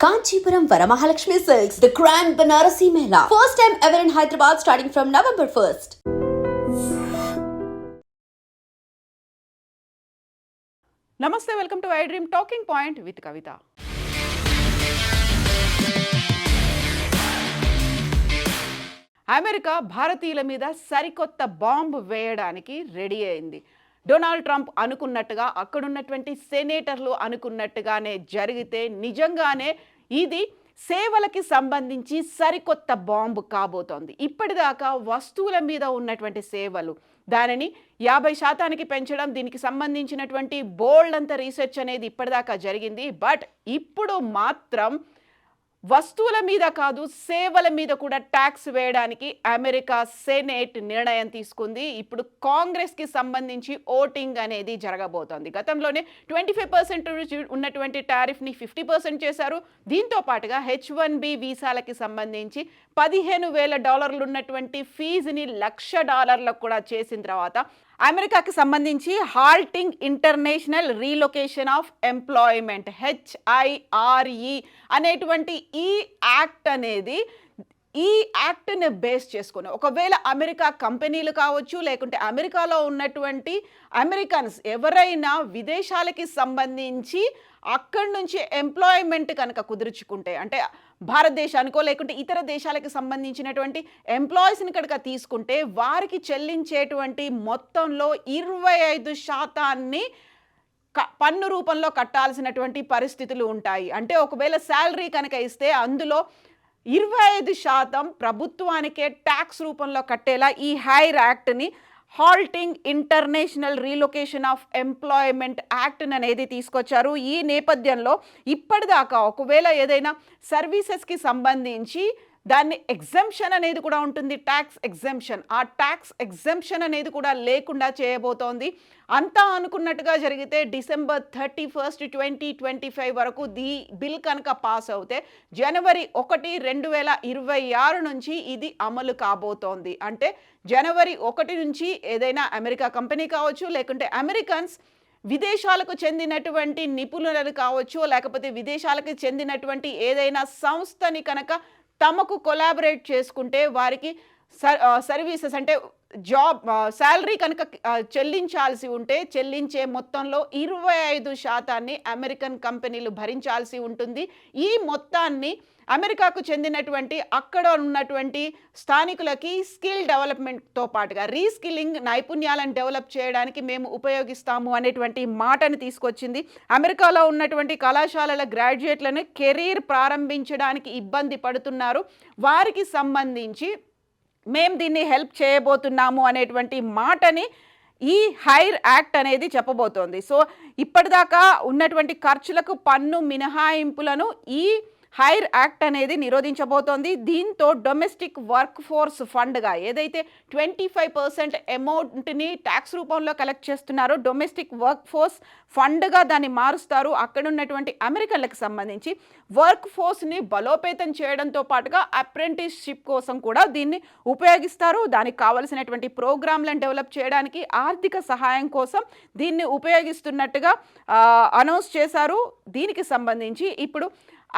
Kanchipuram Varamahalakshmi silks the grand Banarasi mela first time ever in Hyderabad starting from November first నమస్తే welcome to I dream talking point with Kavitha America భారతీయుల మీద సరికొత్త bomb వేయడానికి ready అయింది Donald Trump అనుకున్నట్టుగా అక్కడున్నటువంటి సెనేటర్లు అనుకున్నట్టుగానే జరిగితే నిజంగానే ఇది సేవలకి సంబంధించి సరికొత్త బాంబు కాబోతోంది. ఇప్పటిదాకా వస్తువుల మీద ఉన్నటువంటి సేవలు దానిని యాభై శాతానికి పెంచడం దీనికి సంబంధించినటువంటి బోల్డ్ అంత రీసెర్చ్ అనేది ఇప్పటిదాకా జరిగింది. బట్ ఇప్పుడు మాత్రం వస్తువుల మీద కాదు సేవల మీద కూడా ట్యాక్స్ వేయడానికి అమెరికా సెనేట్ నిర్ణయం తీసుకుంది. ఇప్పుడు కాంగ్రెస్కి సంబంధించి ఓటింగ్ అనేది జరగబోతోంది. గతంలోనే ట్వంటీ ఫైవ్ పర్సెంట్ ఉన్నటువంటి టారిఫ్ని ఫిఫ్టీ పర్సెంట్ చేశారు. దీంతో పాటుగా హెచ్ వన్ బి వీసాలకి సంబంధించి పదిహేను వేల డాలర్లు ఉన్నటువంటి ఫీజుని లక్ష డాలర్లకు కూడా చేసిన తర్వాత అమెరికాకి సంబంధించి halting international relocation of employment HIRE అనేటువంటి ఈ యాక్ట్ అనేది ఈ యాక్ట్ని బేస్ చేసుకుని ఒకవేళ అమెరికా కంపెనీలు కావచ్చు లేకుంటే అమెరికాలో ఉన్నటువంటి అమెరికన్స్ ఎవరైనా విదేశాలకి సంబంధించి అక్కడి నుంచి ఎంప్లాయ్మెంట్ కనుక కుదుర్చుకుంటే అంటే భారతదేశానికో లేకుంటే ఇతర దేశాలకు సంబంధించినటువంటి ఎంప్లాయీస్ని కనుక తీసుకుంటే వారికి చెల్లించేటువంటి మొత్తంలో ఇరవై ఐదు శాతాన్ని క- పన్ను రూపంలో కట్టాల్సినటువంటి పరిస్థితులు ఉంటాయి. అంటే ఒకవేళ శాలరీ కనుక ఇస్తే అందులో ఇరవై ఐదు శాతం ప్రభుత్వానికే ట్యాక్స్ రూపంలో కట్టేలా ఈ hire యాక్ట్ని halting international relocation of employment act అనేది తీసుకొచ్చారు. ఈ నేపథ్యంలో ఇప్పటిదాకా ఒకవేళ ఏదైనా సర్వీసెస్కి సంబంధించి దాన్ని ఎగ్జంప్షన్ అనేది కూడా ఉంటుంది ట్యాక్స్ ఎగ్జంప్షన్ ఆ ట్యాక్స్ ఎగ్జంప్షన్ అనేది కూడా లేకుండా చేయబోతోంది. అంతా అనుకున్నట్టుగా జరిగితే December thirty first twenty twenty five వరకు ది బిల్ కనుక పాస్ అవుతే జనవరి ఒకటి రెండు వేల ఇరవై ఆరు నుంచి ఇది అమలు కాబోతోంది. అంటే జనవరి ఒకటి నుంచి ఏదైనా అమెరికా కంపెనీ కావచ్చు లేకుంటే అమెరికన్స్ విదేశాలకు చెందినటువంటి నిపుణులను కావచ్చు లేకపోతే విదేశాలకు చెందినటువంటి ఏదైనా సంస్థని కనుక తమకు కొలాబరేట్ చేసుకుంటే వారికి సర్వీసెస్ అంటే జాబ్ శాలరీ కనుక చెల్లించాల్సి ఉంటే చెల్లించే మొత్తంలో ఇరవై ఐదు శాతాన్ని అమెరికన్ కంపెనీలు భరించాల్సి ఉంటుంది. ఈ మొత్తాన్ని అమెరికాకు చెందినటువంటి అక్కడ ఉన్నటువంటి స్థానికులకి స్కిల్ డెవలప్మెంట్తో పాటుగా రీస్కిల్లింగ్ నైపుణ్యాలను డెవలప్ చేయడానికి మేము ఉపయోగిస్తాము అనేటువంటి మాటను తీసుకొచ్చింది. అమెరికాలో ఉన్నటువంటి కళాశాలల గ్రాడ్యుయేట్లను కెరీర్ ప్రారంభించడానికి ఇబ్బంది పడుతున్నారు. వారికి సంబంధించి మేము దీన్ని హెల్ప్ చేయబోతున్నాము అనేటువంటి మాటని ఈ హైర్ యాక్ట్ అనేది చెప్పబోతోంది. సో ఇప్పటిదాకా ఉన్నటువంటి ఖర్చులకు పన్ను మినహాయింపులను ఈ హైర్ యాక్ట్ అనేది నిరోధించబోతోంది. దీంతో డొమెస్టిక్ వర్క్ ఫోర్స్ ఫండ్గా ఏదైతే ట్వంటీ ఫైవ్ పర్సెంట్ అమౌంట్ని ట్యాక్స్ రూపంలో కలెక్ట్ చేస్తున్నారో డొమెస్టిక్ వర్క్ ఫోర్స్ ఫండ్గా దాన్ని మారుస్తారు. అక్కడ ఉన్నటువంటి అమెరికన్లకు సంబంధించి వర్క్ ఫోర్స్ని బలోపేతం చేయడంతో పాటుగా అప్రెంటిస్షిప్ కోసం కూడా దీన్ని ఉపయోగిస్తారు. దానికి కావలసినటువంటి ప్రోగ్రాంలను డెవలప్ చేయడానికి ఆర్థిక సహాయం కోసం దీన్ని ఉపయోగిస్తున్నట్టుగా అనౌన్స్ చేశారు. దీనికి సంబంధించి ఇప్పుడు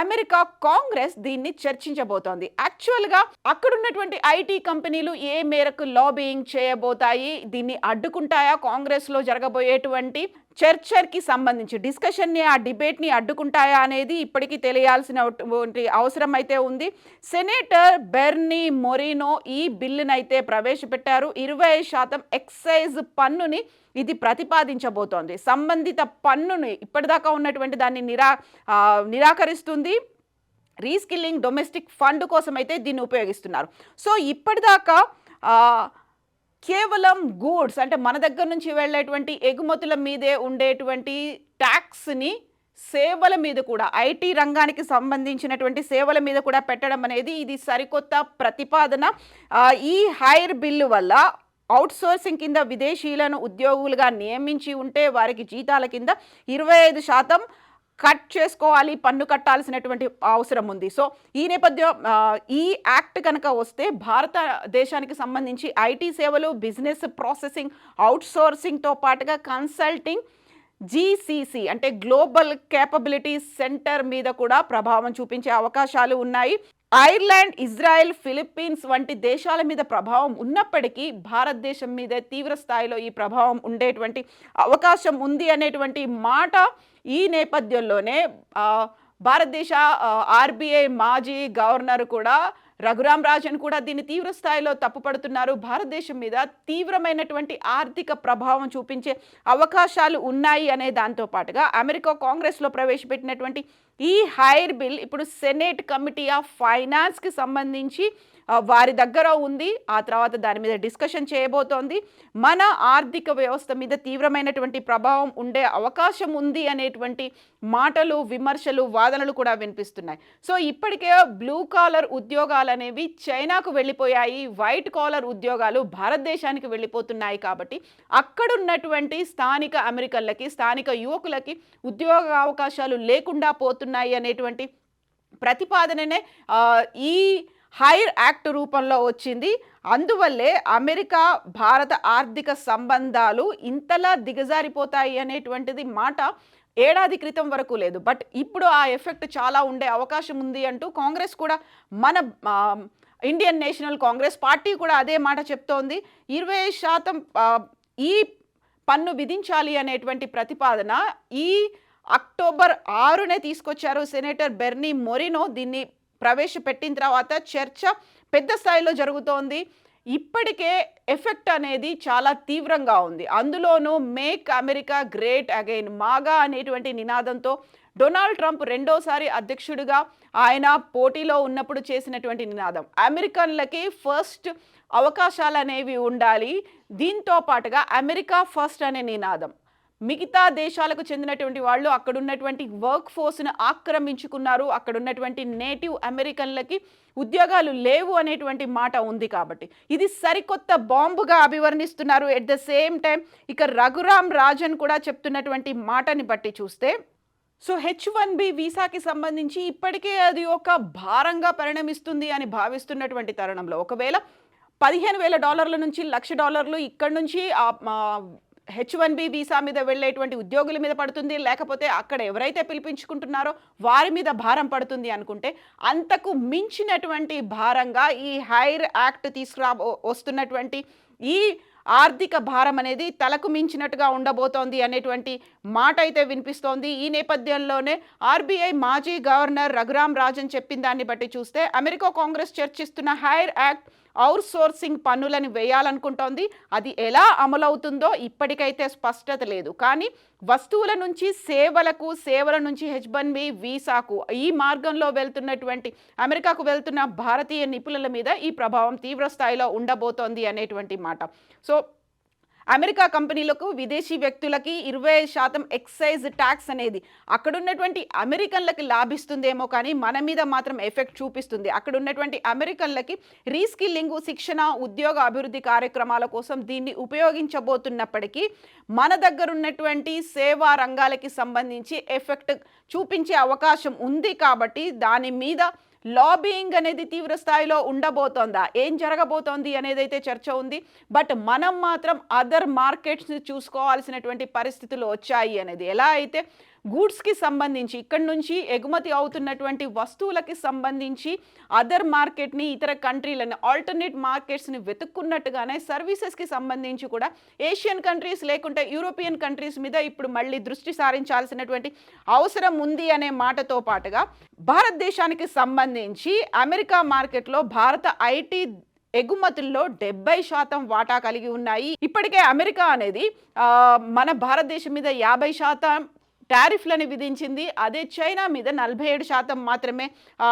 అమెరికా కాంగ్రెస్ దీన్ని చర్చించబోతోంది. యాక్చువల్గా అక్కడ ఉన్నటువంటి ఐటీ కంపెనీలు ఏ మేరకు లాబియింగ్ చేయబోతాయి? దీన్ని అడ్డుకుంటాయా? కాంగ్రెస్లో జరగబోయేటువంటి చర్చర్కి సంబంధించి డిస్కషన్ని ఆ డిబేట్ని అడ్డుకుంటాయా అనేది ఇప్పటికీ తెలియాల్సిన అవసరం అయితే ఉంది. సెనేటర్ బెర్నీ మొరినో ఈ బిల్లునైతే ప్రవేశపెట్టారు. ఇరవై శాతం ఎక్సైజ్ పన్నుని ఇది ప్రతిపాదించబోతోంది. సంబంధిత పన్నుని ఇప్పటిదాకా ఉన్నటువంటి దాన్ని నిరా నిరాకరిస్తుంది. రీస్కిల్లింగ్ డొమెస్టిక్ ఫండ్ కోసం అయితే దీన్ని ఉపయోగిస్తున్నారు. సో ఇప్పటిదాకా కేవలం గూడ్స్ అంటే మన దగ్గర నుంచి వెళ్ళేటువంటి ఎగుమతుల మీదే ఉండేటువంటి ట్యాక్స్ని సేవల మీద కూడా ఐటీ రంగానికి సంబంధించినటువంటి సేవల మీద కూడా పెట్టడం అనేది ఇది సరికొత్త ప్రతిపాదన. ఈ హైర్ బిల్లు వల్ల అవుట్సోర్సింగ్ కింద విదేశీయులను ఉద్యోగులుగా నియమించి ఉంటే వారికి జీతాల కింద ఇరవై ఐదు శాతం కట్ చేసుకోవాలి పన్ను కట్టాల్సినటువంటి అవసరం ఉంది. సో ఈ నేపథ్యం ఈ యాక్ట్ కనుక వస్తే భారతదేశానికి సంబంధించి ఐటీ సేవలు బిజినెస్ ప్రాసెసింగ్ అవుట్సోర్సింగ్తో పాటుగా కన్సల్టింగ్ జీసీసీ అంటే గ్లోబల్ కేపబిలిటీ సెంటర్ మీద కూడా ప్రభావం చూపించే అవకాశాలు ఉన్నాయి. ఐర్లాండ్ ఇజ్రాయెల్ ఫిలిప్పీన్స్ వంటి దేశాల మీద ప్రభావం ఉన్నప్పటికీ భారతదేశం మీద తీవ్ర స్థాయిలో ఈ ప్రభావం ఉండేటువంటి అవకాశం ఉంది అనేటువంటి మాట ఈ నేపథ్యంలోనే భారతదేశ ఆర్బీఐ మాజీ గవర్నర్ కూడా రఘురాం రాజన్ కూడా దీన్ని తీవ్ర స్థాయిలో తప్పుపడుతున్నారు. భారతదేశం మీద తీవ్రమైనటువంటి ఆర్థిక ప్రభావం చూపించే అవకాశాలు ఉన్నాయి అనే దాంతో పాటుగా అమెరికా కాంగ్రెస్లో ప్రవేశపెట్టినటువంటి ఈ హైర్ బిల్ ఇప్పుడు సెనేట్ కమిటీ ఆఫ్ ఫైనాన్స్కి సంబంధించి వారి దగ్గర ఉంది. ఆ తర్వాత దాని మీద డిస్కషన్ చేయబోతోంది. మన ఆర్థిక వ్యవస్థ మీద తీవ్రమైనటువంటి ప్రభావం ఉండే అవకాశం ఉంది అనేటువంటి మాటలు విమర్శలు వాదనలు కూడా వినిపిస్తున్నాయి. సో ఇప్పటికే బ్లూ కాలర్ ఉద్యోగాలు అనేవి చైనాకు వెళ్ళిపోయాయి. వైట్ కాలర్ ఉద్యోగాలు భారతదేశానికి వెళ్ళిపోతున్నాయి కాబట్టి అక్కడున్నటువంటి స్థానిక అమెరికన్లకి స్థానిక యువకులకి ఉద్యోగ అవకాశాలు లేకుండా పోతున్నాయి అనేటువంటి ప్రతిపాదననే ఈ హైర్ యాక్ట్ రూపంలో వచ్చింది. అందువల్లే అమెరికా భారత ఆర్థిక సంబంధాలు ఇంతలా దిగజారిపోతాయి అనేటువంటిది మాట ఏడాది క్రితం వరకు లేదు. బట్ ఇప్పుడు ఆ ఎఫెక్ట్ చాలా ఉండే అవకాశం ఉంది అంటూ కాంగ్రెస్ కూడా మన ఇండియన్ నేషనల్ కాంగ్రెస్ పార్టీ కూడా అదే మాట చెప్తోంది. ఇరవై శాతం ఈ పన్ను విధించాలి అనేటువంటి ప్రతిపాదన ఈ అక్టోబర్ ఆరునే తీసుకొచ్చారు సెనేటర్ బెర్నీ మొరినో. దీన్ని ప్రవేశపెట్టిన తర్వాత చర్చ పెద్ద స్థాయిలో జరుగుతోంది. ఇప్పటికే ఎఫెక్ట్ అనేది చాలా తీవ్రంగా ఉంది. అందులోనూ మేక్ అమెరికా గ్రేట్ అగైన్. మాగా అనేటువంటి నినాదంతో డొనాల్డ్ ట్రంప్ రెండోసారి అధ్యక్షుడిగా ఆయన పోటీలో ఉన్నప్పుడు చేసినటువంటి నినాదం. అమెరికన్లకి ఫస్ట్ అవకాశాలు అనేవి ఉండాలి. దీంతో పాటుగా అమెరికా ఫస్ట్ అనే నినాదం. మిగతా దేశాలకు చెందినటువంటి వాళ్ళు అక్కడ ఉన్నటువంటి వర్క్ ఫోర్స్ను ఆక్రమించుకున్నారు. అక్కడ ఉన్నటువంటి నేటివ్ అమెరికన్లకి ఉద్యోగాలు లేవు అనేటువంటి మాట ఉంది కాబట్టి. ఇది సరికొత్త బాంబుగా అభివర్ణిస్తున్నారు. ఎట్ ద సేమ్ టైం ఇక రఘురామ్ రాజన్ కూడా చెప్తున్నటువంటి మాటని బట్టి చూస్తే సో హెచ్ వన్ బి వీసాకి సంబంధించి ఇప్పటికే అది ఒక భారంగా పరిణమిస్తుంది అని భావిస్తున్నటువంటి తరుణంలో. ఒకవేళ పదిహేను వేల డాలర్ల నుంచి లక్ష డాలర్లు ఇక్కడ నుంచి హెచ్ వన్ బి వీసా మీద వెళ్ళేటువంటి ఉద్యోగుల మీద పడుతుంది లేకపోతే అక్కడ ఎవరైతే పిలిపించుకుంటున్నారో వారి మీద భారం పడుతుంది అనుకుంటే అంతకు మించినటువంటి భారంగా ఈ హైర్ యాక్ట్ తీసుకురా వస్తున్నటువంటి ఈ ఆర్థిక భారం అనేది తలకు మించినట్టుగా ఉండబోతోంది అనేటువంటి మాట అయితే వినిపిస్తోంది. ఈ నేపథ్యంలోనే ఆర్బీఐ మాజీ గవర్నర్ రఘురామ్ రాజన్ చెప్పిన దాన్ని బట్టి చూస్తే అమెరికా కాంగ్రెస్ చర్చిస్తున్న హైర్ యాక్ట్ అవుట్ సోర్సింగ్ పన్నులను వేయాలనుకుంటోంది. అది ఎలా అమలవుతుందో ఇప్పటికైతే స్పష్టత లేదు. కానీ వస్తువుల నుంచి సేవలకు సేవల నుంచి హెచ్బన్బి వీసాకు ఈ మార్గంలో వెళ్తున్నటువంటి అమెరికాకు వెళ్తున్న భారతీయ నిపుణుల మీద ఈ ప్రభావం తీవ్ర స్థాయిలో ఉండబోతోంది అనేటువంటి మాట. సో అమెరికా కంపెనీలకు విదేశీ వ్యక్తులకి ఇరవై శాతం ఎక్సైజ్ ట్యాక్స్ అనేది అక్కడ ఉన్నటువంటి అమెరికన్లకి లాభిస్తుందేమో కానీ మన మీద మాత్రం ఎఫెక్ట్ చూపిస్తుంది. అక్కడ ఉన్నటువంటి అమెరికన్లకి రీస్కిల్లింగ్ శిక్షణ ఉద్యోగ అభివృద్ధి కార్యక్రమాల కోసం దీన్ని ఉపయోగించబోతున్నప్పటికీ మన దగ్గర ఉన్నటువంటి సేవా రంగాలకి సంబంధించి ఎఫెక్ట్ చూపించే అవకాశం ఉంది కాబట్టి దాని మీద లాబింగ్ అనేది తీవ్ర స్థాయిలో ఉండబోతోందా? ఏం జరగబోతోంది అనేది అయితే చర్చ ఉంది. బట్ మనం మాత్రం అదర్ మార్కెట్స్ని చూసుకోవాల్సినటువంటి పరిస్థితులు వచ్చాయి అనేది. ఎలా అయితే గూడ్స్కి సంబంధించి ఇక్కడి నుంచి ఎగుమతి అవుతున్నటువంటి వస్తువులకి సంబంధించి అదర్ మార్కెట్ని ఇతర కంట్రీలని ఆల్టర్నేట్ మార్కెట్స్ని వెతుక్కున్నట్టుగానే సర్వీసెస్కి సంబంధించి కూడా ఏషియన్ కంట్రీస్ లేకుంటే యూరోపియన్ కంట్రీస్ మీద ఇప్పుడు మళ్ళీ దృష్టి సారించాల్సినటువంటి అవసరం ఉంది అనే మాటతో పాటుగా భారతదేశానికి సంబంధించి అమెరికా మార్కెట్లో భారత ఐటీ ఎగుమతుల్లో డెబ్బై శాతం వాటా కలిగి ఉన్నాయి. ఇప్పటికే అమెరికా అనేది మన భారతదేశం మీద యాభై శాతం టారిఫ్లని విధించింది. అదే చైనా మీద నలభై ఏడు శాతం మాత్రమే ఆ,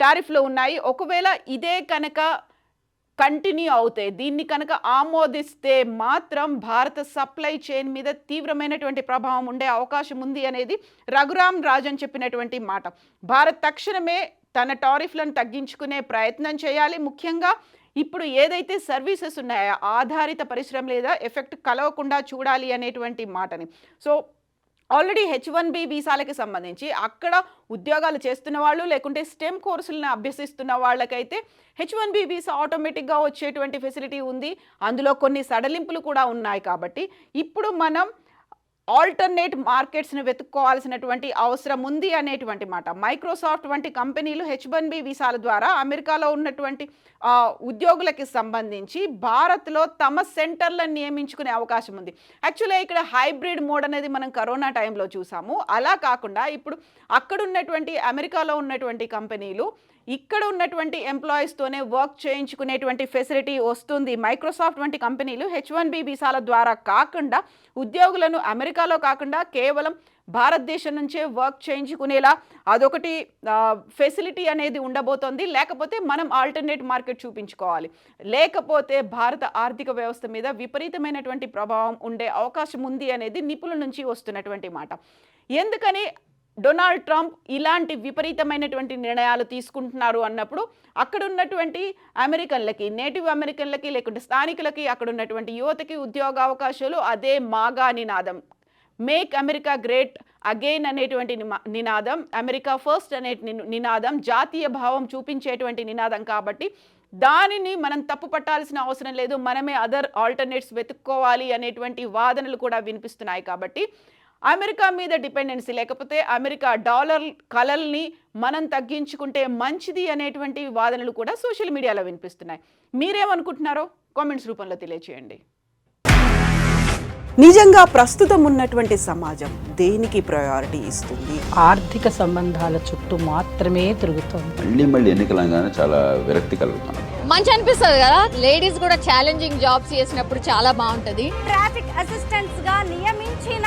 టారిఫ్లు ఉన్నాయి. ఒకవేళ ఇదే కనుక కంటిన్యూ అవుతాయి దీన్ని కనుక ఆమోదిస్తే మాత్రం భారత సప్లై చైన్ మీద తీవ్రమైనటువంటి ప్రభావం ఉండే అవకాశం ఉంది అనేది రఘురామ్ రాజన్ చెప్పినటువంటి మాట. భారత్ తక్షణమే తన టారిఫ్లను తగ్గించుకునే ప్రయత్నం చేయాలి. ముఖ్యంగా ఇప్పుడు ఏదైతే సర్వీసెస్ ఉన్నాయో ఆధారిత పరిశ్రమ లేదా ఎఫెక్ట్ కలవకుండా చూడాలి అనేటువంటి మాటని. So already H one B వీసాలకి సంబంధించి అక్కడ ఉద్యోగాలు చేస్తున్న వాళ్ళు లేకుంటే స్టెమ్ కోర్సులను అభ్యసిస్తున్న వాళ్ళకైతే హెచ్ వన్ బి వీసా ఆటోమేటిక్గా వచ్చేటువంటి ఫెసిలిటీ ఉంది. అందులో కొన్ని సడలింపులు కూడా ఉన్నాయి కాబట్టి ఇప్పుడు మనం ఆల్టర్నేట్ మార్కెట్స్ని వెతుక్కోవాల్సినటువంటి అవసరం ఉంది అనేటువంటి మాట. మైక్రోసాఫ్ట్ వంటి కంపెనీలు హెచ్ వన్ బి వీసాల ద్వారా అమెరికాలో ఉన్నటువంటి ఉద్యోగులకి సంబంధించి భారత్లో తమ సెంటర్లను నియమించుకునే అవకాశం ఉంది. యాక్చువల్గా ఇక్కడ హైబ్రిడ్ మోడ్ అనేది మనం కరోనా టైంలో చూసాము. అలా కాకుండా ఇప్పుడు అక్కడ ఉన్నటువంటి అమెరికాలో ఉన్నటువంటి కంపెనీలు ఇక్కడ ఉన్నటువంటి ఎంప్లాయీస్తోనే వర్క్ చేయించుకునేటువంటి ఫెసిలిటీ వస్తుంది. మైక్రోసాఫ్ట్ వంటి కంపెనీలు హెచ్ వన్ బి వీసాల ద్వారా కాకుండా ఉద్యోగులను అమెరికాలో కాకుండా కేవలం భారతదేశం నుంచే వర్క్ చేయించుకునేలా అదొకటి ఫెసిలిటీ అనేది ఉండబోతోంది. లేకపోతే మనం ఆల్టర్నేట్ మార్కెట్ చూపించుకోవాలి. లేకపోతే భారత ఆర్థిక వ్యవస్థ మీద విపరీతమైనటువంటి ప్రభావం ఉండే అవకాశం ఉంది అనేది నిపుణుల నుంచి వస్తున్నటువంటి మాట. ఎందుకని డొనాల్డ్ ట్రంప్ ఇలాంటి విపరీతమైనటువంటి నిర్ణయాలు తీసుకుంటున్నారు అన్నప్పుడు అక్కడ ఉన్నటువంటి అమెరికన్లకి నేటివ్ అమెరికన్లకి లేకుంటే స్థానికులకి అక్కడ ఉన్నటువంటి యువతకి ఉద్యోగ అవకాశాలు అదే మాగా నినాదం. మేక్ అమెరికా గ్రేట్ అగైన్ అనేటువంటి నినాదం అమెరికా ఫస్ట్ అనే నినాదం జాతీయ భావం చూపించేటువంటి నినాదం కాబట్టి దానిని మనం తప్పు పట్టాల్సిన అవసరం లేదు. మనమే అదర్ ఆల్టర్నేట్స్ వెతుక్కోవాలి అనేటువంటి వాదనలు కూడా వినిపిస్తున్నాయి కాబట్టి అమెరికా మీద డిపెండెన్సీ లేకపోతే అమెరికా డాలర్ కలల్ని మనం తగ్గించుకుంటే మంచిది అనేటువంటి వాదనలు కూడా సోషల్ మీడియాలో వినిపిస్తున్నాయి. మీరేమనుకుంటున్నారో కామెంట్స్ రూపంలో తెలియచేయండి. నిజంగా ప్రస్తుతం ఉన్నటువంటి సమాజం దేనికి ప్రయారిటీ ఇస్తుంది? ఆర్థిక సంబంధాల చుట్టూ మాత్రమే తిరుగుతోంది. మళ్ళీ మళ్ళీ ఎన్నికలంగానే చాలా విరక్తి మంచి అనిపిస్తుంది కదా? లేడీస్ కూడా ఛాలెంజింగ్ జాబ్స్ చేసినప్పుడు చాలా బాగుంటది. ట్రాఫిక్ అసిస్టెంట్స్గా నియమించిన